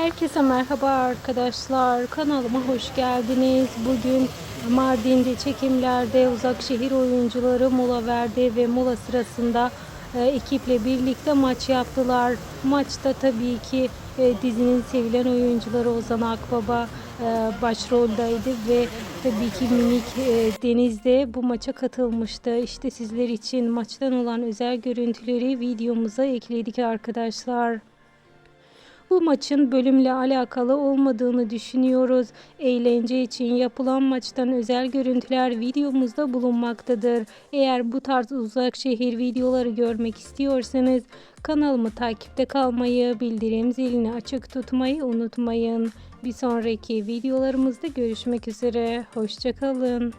Herkese merhaba arkadaşlar. Kanalıma hoş geldiniz. Bugün Mardin'de çekimlerde uzak şehir oyuncuları mola verdi ve mola sırasında e, ekiple birlikte maç yaptılar. Maçta tabii ki e, dizinin sevilen oyuncuları Ozan Akbaba e, başroldeydi ve tabii ki minik Deniz de bu maça katılmıştı. İşte sizler için maçtan olan özel görüntüleri videomuza ekledik arkadaşlar. Bu maçın bölümle alakalı olmadığını düşünüyoruz. Eğlence için yapılan maçtan özel görüntüler videomuzda bulunmaktadır. Eğer bu tarz uzak şehir videoları görmek istiyorsanız kanalımı takipte kalmayı, bildirim zilini açık tutmayı unutmayın. Bir sonraki videolarımızda görüşmek üzere. Hoşçakalın.